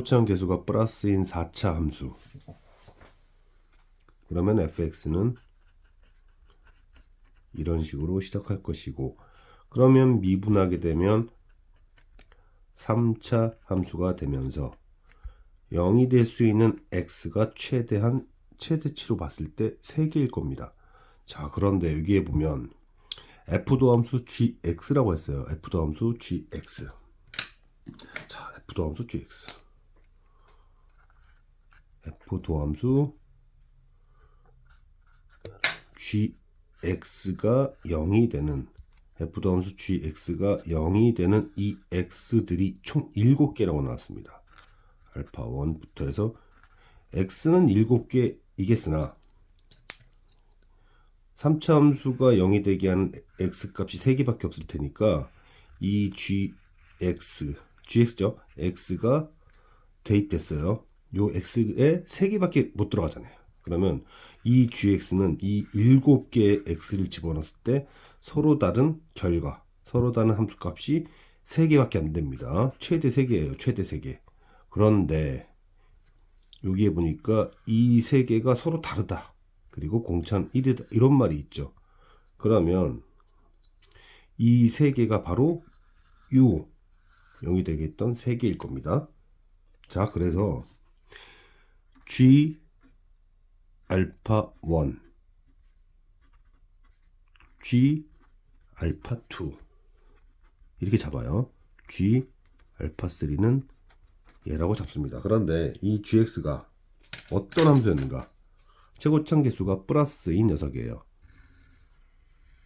최고차원 계수가 플러스인 4차 함수. 그러면 fx는 이런 식으로 시작할 것이고 그러면 미분하게 되면 3차 함수가 되면서 0이 될 수 있는 x가 최대한 최대치로 봤을 때 3개일 겁니다. 자, 그런데 여기에 보면 f도 함수 gx라고 했어요. f도 함수 gx. 자, f도 함수 gx. F도 함수 gx가 0이 되는 f도 함수 gx가 0이 되는 이 x들이 총 7개라고 나왔습니다. 알파 1부터 해서 x는 7개이겠으나 3차 함수가 0이 되게 하는 x 값이 3개밖에 없을 테니까 이 gx, gx죠. x가 대입됐어요. 요 x에 3개밖에 못 들어가잖아요. 그러면 이 gx는 이 7개의 x를 집어넣었을 때 서로 다른 결과, 서로 다른 함수 값이 3개밖에 안 됩니다. 최대 3개예요. 최대 3개. 그런데 여기에 보니까 이세 개가 서로 다르다. 그리고 공차는 1이다. 이런 말이 있죠. 그러면 이세 개가 바로 요 0이 되겠던 세 개일 겁니다. 자, 그래서 G 알파 1 G 알파 2 이렇게 잡아요. G 알파 3는 얘라고 잡습니다. 그런데 이 gx가 어떤 함수였는가? 최고창 개수가 플러스인 녀석이에요.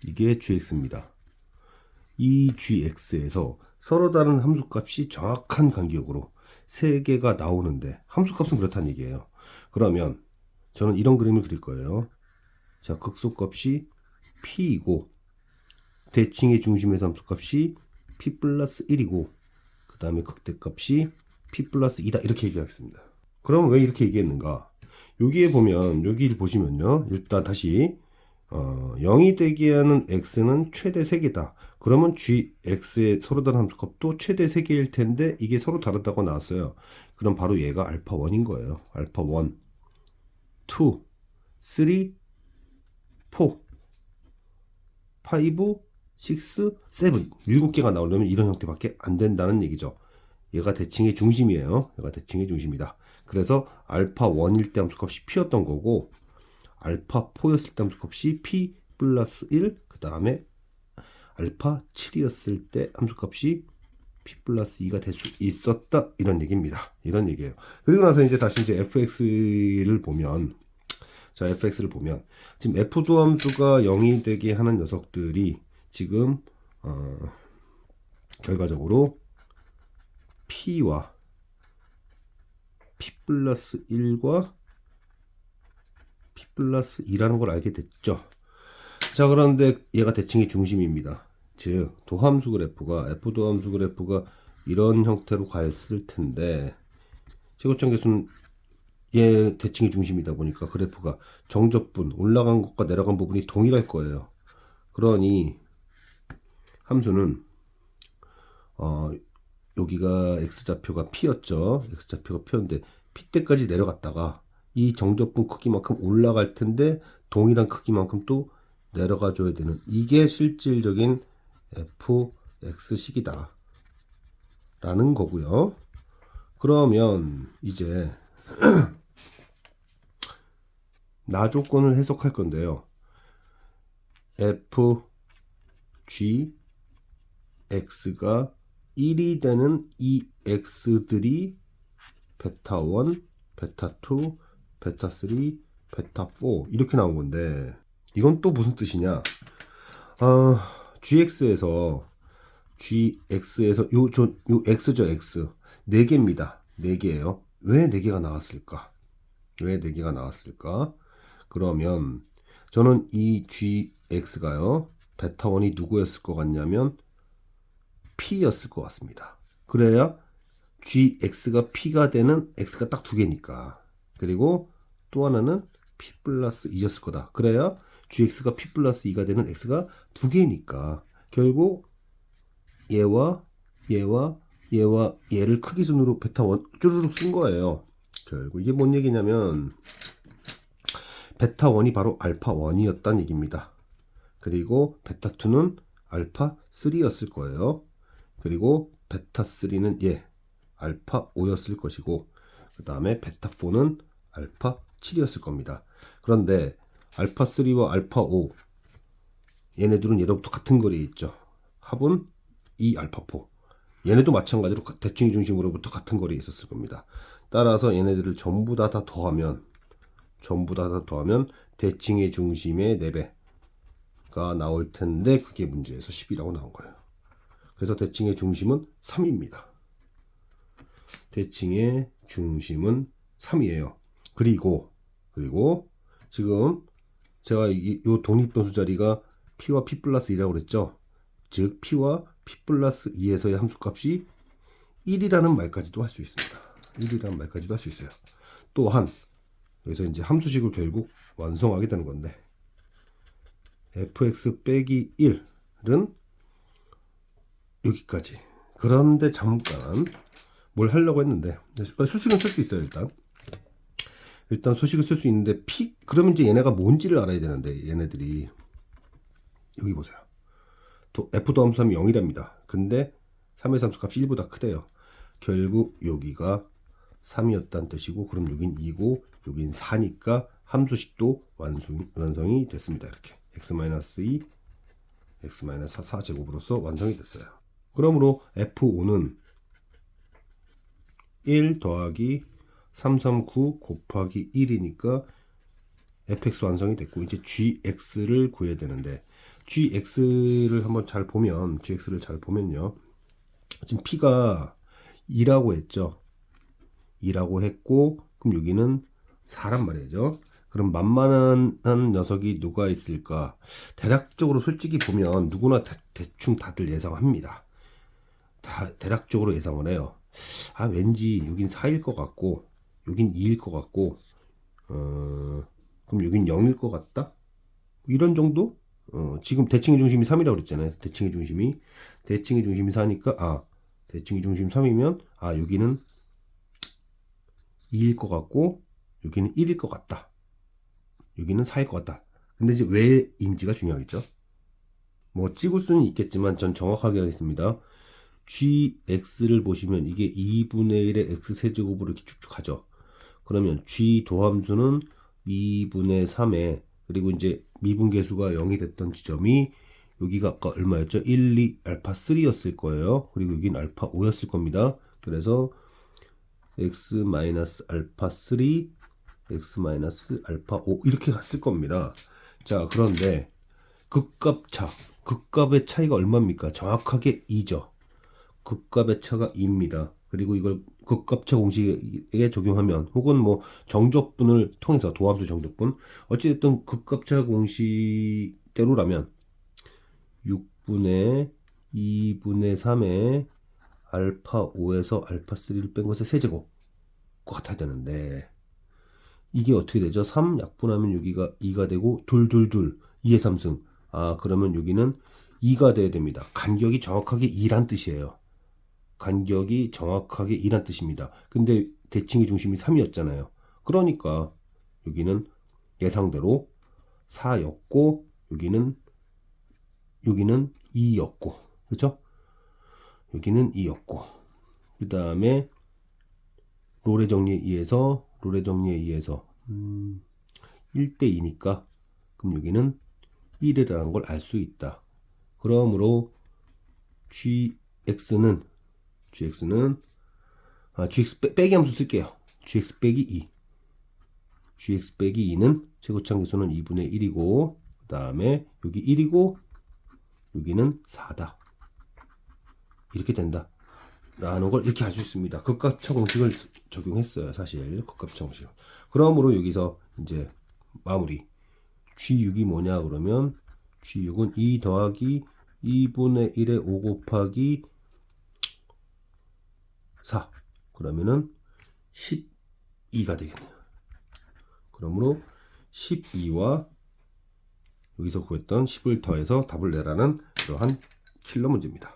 이게 gx입니다. 이 gx에서 서로 다른 함수값이 정확한 간격으로 세 개가 나오는데 함수값은 그렇다는 얘기예요. 그러면 저는 이런 그림을 그릴 거예요. 자, 극소값이 p이고 대칭의 중심에서 함수값이 p 플러스 1이고 그 다음에 극대값이 p 플러스 2다 이렇게 얘기하겠습니다. 그럼 왜 이렇게 얘기했는가? 여기에 보면 여기를 보시면요. 일단 다시 어, 0이 되게 하는 x는 최대 3개다. 그러면 gx의 서로 다른 함수값도 최대 3개일 텐데 이게 서로 다르다고 나왔어요. 그럼 바로 얘가 알파 1인 거예요. 알파 1, 2, 3, 4, 5, 6, 7, 7개가 나오려면 이런 형태밖에 안 된다는 얘기죠. 얘가 대칭의 중심이에요. 얘가 대칭의 중심이다. 그래서 알파 1일 때 함수값이 p였던 거고 알파 4였을 때 함수값이 p 플러스 1, 그 다음에 알파 7이었을 때 함수값이 p 플러스 2가 될 수 있었다 이런 얘기입니다. 이런 얘기예요. 그리고 나서 이제 다시 이제 fx를 보면 자 fx를 보면 지금 f도 함수가 0이 되게 하는 녀석들이 지금 어, 결과적으로 p와 p 플러스 1과 p 플러스 2라는 걸 알게 됐죠. 자, 그런데 얘가 대칭의 중심입니다. 즉, 도함수 그래프가, f 도함수 그래프가 이런 형태로 가있을 텐데, 최고점 계수는 얘 대칭의 중심이다 보니까 그래프가 정적분, 올라간 것과 내려간 부분이 동일할 거예요. 그러니, 함수는, 어, 여기가 x좌표가 p였죠. x좌표가 p였는데 p 때까지 내려갔다가 이 정적분 크기만큼 올라갈 텐데 동일한 크기만큼 또 내려가 줘야 되는 이게 실질적인 fx식이다. 라는 거고요. 그러면 이제 나 조건을 해석할 건데요. f g x가 1이 되는 이 x들이 베타 1, 베타 2, 베타 3, 베타 4 이렇게 나온 건데 이건 또 무슨 뜻이냐? 어, gx에서 gx에서 요, 저, 요 x죠 x 4개입니다. 4개예요. 왜 4개가 나왔을까? 왜 4개가 나왔을까? 그러면 저는 이 gx가요. 베타 1이 누구였을 것 같냐면 P였을 것 같습니다. 그래야 GX가 P가 되는 X가 딱 두 개니까. 그리고 또 하나는 P 플러스 2였을 거다. 그래야 GX가 P 플러스 2가 되는 X가 두 개니까. 결국 얘와 얘와 얘와 얘를 크기 순으로 베타 원 쭈르륵 쓴 거예요. 결국 이게 뭔 얘기냐면 베타 1이 바로 알파 1이었단 얘기입니다. 그리고 베타 2는 알파 3였을 거예요. 그리고 베타 3는 얘 알파 5였을 것이고 그 다음에 베타 4는 알파 7이었을 겁니다. 그런데 알파 3와 알파 5 얘네들은 얘로부터 같은 거리에 있죠. 합은 2 알파 4 얘네도 마찬가지로 대칭의 중심으로부터 같은 거리에 있었을 겁니다. 따라서 얘네들을 전부 다 다 더하면 전부 다 다 더하면 대칭의 중심의 4배가 나올 텐데 그게 문제에서 10이라고 나온 거예요. 그래서 대칭의 중심은 3입니다. 대칭의 중심은 3이에요. 그리고 그리고 지금 제가 이, 요 독립변수 자리가 p와 p 플러스 2라고 그랬죠. 즉 p와 p 플러스 2에서의 함수값이 1이라는 말까지도 할 수 있습니다. 1이라는 말까지도 할 수 있어요. 또한 여기서 이제 함수식을 결국 완성하게 되는 건데 fx 빼기 1은 여기까지. 그런데 잠깐 뭘 하려고 했는데 수식은 쓸 수 있어요 일단. 일단 수식을 쓸 수 있는데 p 그러면 이제 얘네가 뭔지를 알아야 되는데 얘네들이 여기 보세요. 도, f 더함수 3이 0이랍니다. 근데 3의 함수 값이 1보다 크대요. 결국 여기가 3이었다는 뜻이고 그럼 여긴 2고 여긴 4니까 함수식도 완성, 완성이 됐습니다. 이렇게 x-2 x-4 4제곱으로서 완성이 됐어요. 그러므로 f5는 1 더하기 339 곱하기 1이니까 fx 완성이 됐고 이제 gx를 구해야 되는데 gx를 한번 잘 보면 gx를 잘 보면요. 지금 p가 2라고 했죠? 2라고 했고 그럼 여기는 4란 말이죠. 그럼 만만한 녀석이 누가 있을까? 대략적으로 솔직히 보면 누구나 대, 충 다들 예상합니다. 다 대략적으로 예상을 해요. 아 왠지 여긴 4일 것 같고 여긴 2일 것 같고 어 그럼 여긴 0일 것 같다? 이런 정도? 어 지금 대칭의 중심이 3이라고 그랬잖아요. 대칭의 중심이. 대칭의 중심이 4니까 아 대칭의 중심 3이면 아 여기는 2일 것 같고 여기는 1일 것 같다. 여기는 4일 것 같다. 근데 이제 왜인지가 중요하겠죠? 뭐 찍을 수는 있겠지만 전 정확하게 하겠습니다. Gx를 보시면 이게 2분의 1의 x 세제곱으로 이렇게 쭉쭉 가죠. 그러면 g 도함수는 2분의 3에 그리고 이제 미분계수가 0이 됐던 지점이 여기가 아까 얼마였죠? 1, 2, 알파 3였을 거예요. 그리고 여기는 알파 5였을 겁니다. 그래서 x 마이너스 알파 3, x 마이너스 알파 5 이렇게 갔을 겁니다. 자, 그런데 극값 차, 극값의 차이가 얼마입니까? 정확하게 2죠. 극값의 차가 2입니다. 그리고 이걸 극값차 공식에 적용하면 혹은 뭐 정적분을 통해서 도함수 정적분 어찌됐든 극값차 공식대로라면 6분의 2분의 3의 알파 5에서 알파 3를 뺀 것의 세제곱 같아야 되는데 이게 어떻게 되죠? 3 약분하면 여기가 2가 되고 둘둘둘 2의 3승 아 그러면 여기는 2가 돼야 됩니다. 간격이 정확하게 2란 뜻이에요. 간격이 정확하게 2란 뜻입니다. 근데 대칭의 중심이 3이었잖아요. 그러니까 여기는 예상대로 4였고 여기는 여기는 2였고 그렇죠? 여기는 2였고 그 다음에 롤의 정리에 의해서 롤의 정리에 의해서 음, 1대 2니까 그럼 여기는 1이라는 걸 알 수 있다. 그러므로 gx는 gx는 아, gx 빼, 기 함수 쓸게요. gx 빼기 2. gx 빼기 2는 최고창기수는 2분의 1이고 그 다음에 여기 1이고 여기는 4다. 이렇게 된다. 라는 걸 이렇게 할수 있습니다. 극값차 공식을 적용했어요. 사실 극값차 공식. 그러므로 여기서 이제 마무리. G6이 뭐냐 그러면 G6은 2 더하기 2분의 1의 5 곱하기 4. 그러면은 12가 되겠네요. 그러므로 12와 여기서 구했던 10을 더해서 답을 내라는 그러한 킬러 문제입니다.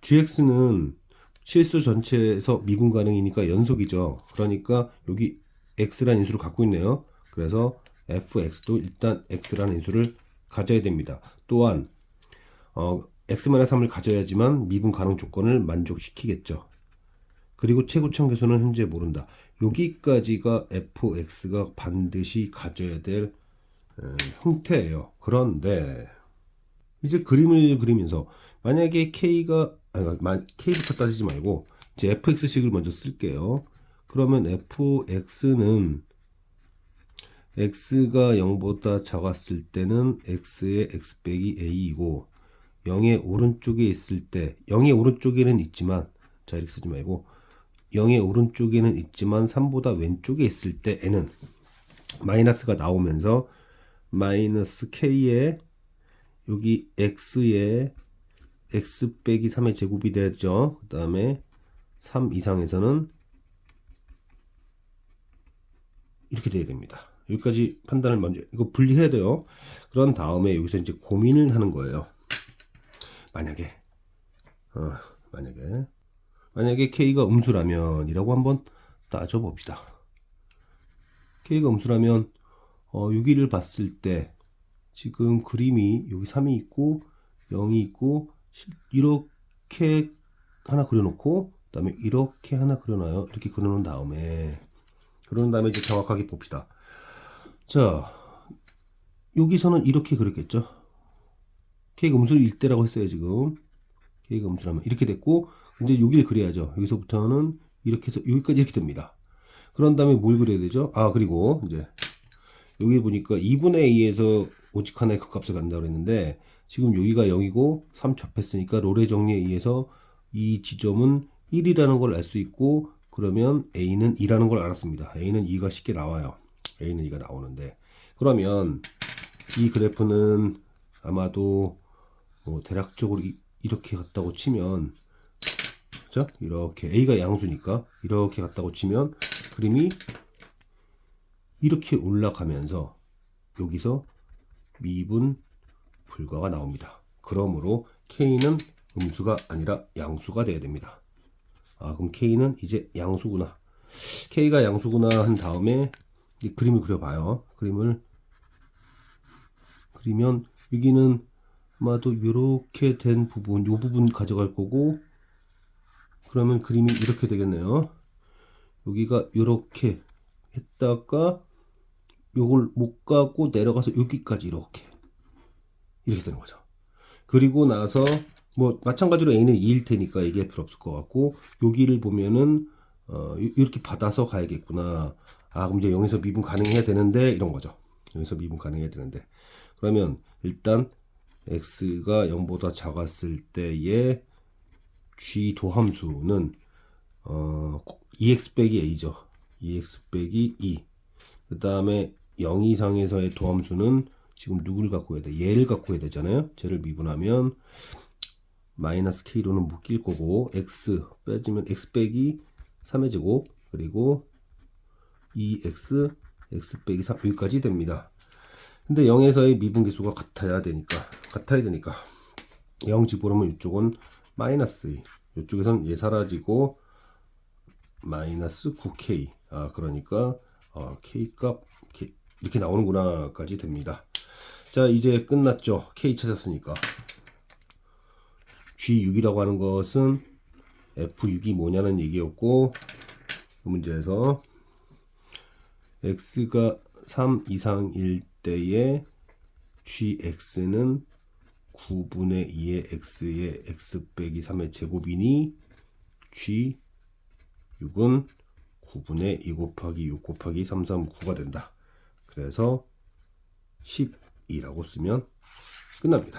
gx는 실수 전체에서 미분 가능이니까 연속이죠. 그러니까 여기 x라는 인수를 갖고 있네요. 그래서 fx도 일단 x라는 인수를 가져야 됩니다. 또한 어, x-3을 가져야지만 미분 가능 조건을 만족시키겠죠. 그리고 최고점 계수는 현재 모른다. 여기까지가 fx가 반드시 가져야 될 에, 형태예요. 그런데 이제 그림을 그리면서 만약에 k가 아니 만- k부터 따지지 말고 이제 fx식을 먼저 쓸게요. 그러면 fx는 x가 0보다 작았을 때는 x의 x 빼기 a이고 0의 오른쪽에 있을 때 0의 오른쪽에는 있지만 자 이렇게 쓰지 말고 0의 오른쪽에는 있지만 3보다 왼쪽에 있을 때 n은 마이너스가 나오면서 마이너스 k의 여기 x의 x 빼기 3의 제곱이 되죠. 그 다음에 3 이상에서는 이렇게 돼야 됩니다. 여기까지 판단을 먼저 이거 분리해야 돼요. 그런 다음에 여기서 이제 고민을 하는 거예요. 만약에 어, 만약에 만약에 k가 음수라면이라고 한번 따져 봅시다. k가 음수라면 어, 6위를 봤을 때 지금 그림이 여기 3이 있고 0이 있고 실- 이렇게 하나 그려놓고 그다음에 이렇게 하나 그려놔요. 이렇게 그려놓은 다음에 그런 다음에 이제 정확하게 봅시다. 자 여기서는 이렇게 그렸겠죠. K가 음수 일대라고 했어요 지금. K가 음수라면 이렇게 됐고 이제 여기를 그려야죠. 여기서부터는 이렇게 해서 여기까지 이렇게 됩니다. 그런 다음에 뭘 그려야 되죠? 아 그리고 이제 여기 보니까 2분의 2에서 오직 하나의 극값을 간다고 그랬는데 지금 여기가 0이고 3 접했으니까 롤의 정리에 의해서 이 지점은 1이라는 걸 알 수 있고 그러면 A는 2라는 걸 알았습니다. A는 2가 쉽게 나와요. A는 2가 나오는데 그러면 이 그래프는 아마도 뭐 대략적으로 이, 이렇게 갔다고 치면 그죠? 이렇게 A가 양수니까 이렇게 갔다고 치면 그림이 이렇게 올라가면서 여기서 미분 불가가 나옵니다. 그러므로 K는 음수가 아니라 양수가 돼야 됩니다. 아, 그럼 K는 이제 양수구나. K가 양수구나 한 다음에 이 그림을 그려봐요. 그림을 그리면 여기는 아마도 이렇게 된 부분, 이 부분 가져갈 거고 그러면 그림이 이렇게 되겠네요. 여기가 이렇게 했다가 요걸 못 가고 내려가서 여기까지 이렇게 이렇게 되는 거죠. 그리고 나서 뭐 마찬가지로 a는 2일 테니까 얘기할 필요 없을 것 같고 여기를 보면은 어 요- 이렇게 받아서 가야겠구나. 아 그럼 이제 0에서 미분 가능해야 되는데 이런 거죠. 0에서 미분 가능해야 되는데 그러면 일단 x가 0보다 작았을 때의 g 도함수는 어 2x 빼기 a죠. 2x 빼기 2. 그 다음에 0 이상에서의 도함수는 지금 누구를 갖고 해야 돼? 얘를 갖고 해야 되잖아요. 쟤를 미분하면 마이너스 k로는 묶일 거고 x 빼지면 x 빼기 3의 제곱 그리고 2x x 빼기 3 여기까지 됩니다. 근데 0에서의 미분계수가 같아야 되니까 같아야 되니까 0 집어넣으면 이쪽은 마이너스 2 이쪽에선 얘 사라지고 마이너스 9k 아 그러니까 어, k 값 이렇게, 이렇게 나오는구나 까지 됩니다. 자 이제 끝났죠. k 찾았으니까 G6이라고 하는 것은 F6이 뭐냐는 얘기였고 그 문제에서 x가 3 이상일 때의 gx는 9분의 2의 x의 x 빼기 3의 제곱이니 g6은 9분의 2 곱하기 6 곱하기 3, 3, 9가 된다. 그래서 12라고 쓰면 끝납니다.